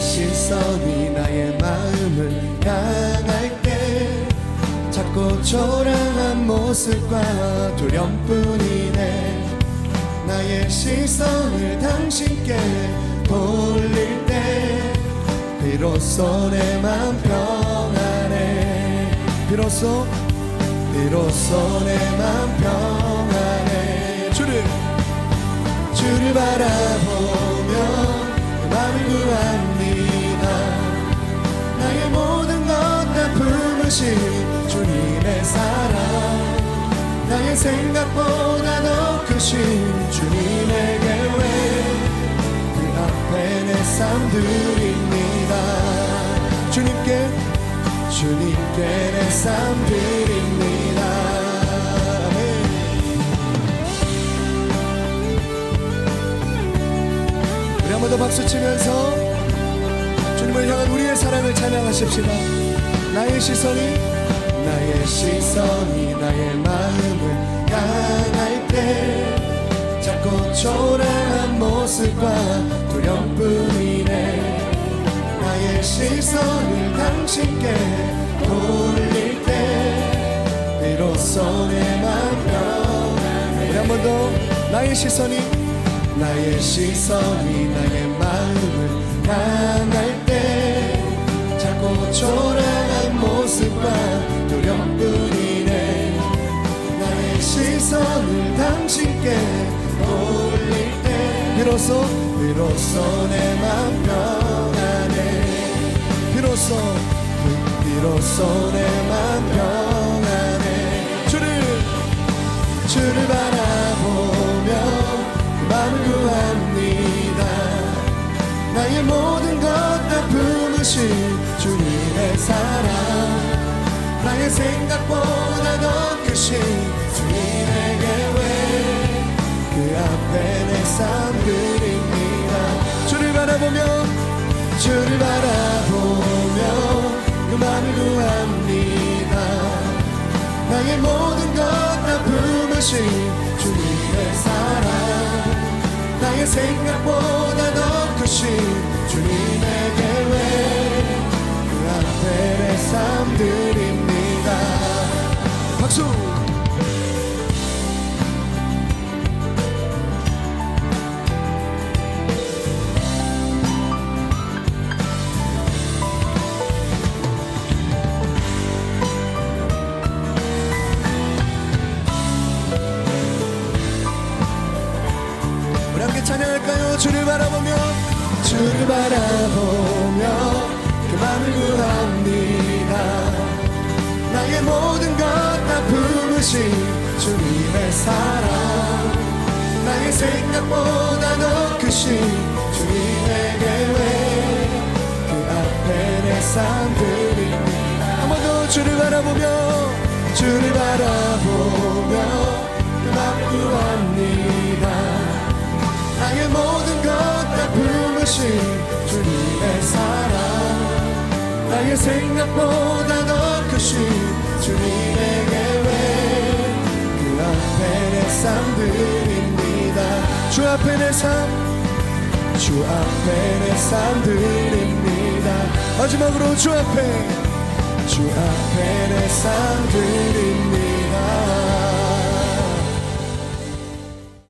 시선이 나의 마음을 향할 때 작고 초라한 모습과 두려움뿐이네 나의 시선을 당신께 돌릴 때 비로소 내 맘 평안해. 비로소 비로소 내 맘 평안해. 주를 주를 바라보 구합니다. 나의 모든 것다 품으신 주님의 사랑. 나의 생각보다 더 크신 주님의 계획 그 앞에 내 삶 드립니다? 주님께 주님께 내 삶 드립니다 박수 치면서 주님을 향한 우리의 사랑을 찬양하십시다. 나의 시선이 나의 시선이 나의 마음을 향할 때 작고 초라한 모습과 두려움뿐이네. 나의 시선을 당신께 돌릴 때 비로소 내맘 편안해 우리 한번 더 나의 시선이 나의 시선이 나의 마음을 향할 때 작고 초라한 모습과 두려움뿐이네. 나의 시선을 당신께 돌릴 때 비로소 비로소 내맘 편안해 비로소 비로소 내맘 편안해 주를 주를 생각보다 더 크신 주님의 계획 그 앞에 내삶 드립니다? 주를 바라보며 주를 바라보며 그 마음을 구합니다. 나의 모든 것 다 품으신 주님의 사랑. 나의 생각보다 더 크신 주님의 계획 그 앞에 내삶 드립니다 박수? 주를 바라보며 주를 바라보며 그 마음을 구합니다 나의 모든 품으신 주님의 사랑. 나의 생각보다 더 크신 주님의 계획 그 앞에 내 삶 드립니다 한번 더 주를 바라보며 주를 바라보며 그 마음을 구합니다. 나의 모든 것다 품으신 주님의 사랑. 나의 생각보다 더 크신 앞에 내 삶 드립니다. 주 앞에 내 삶 주 앞에 내 삶 드립니다. 마지막으로 주 앞에 주 앞에 내 삶 드립니다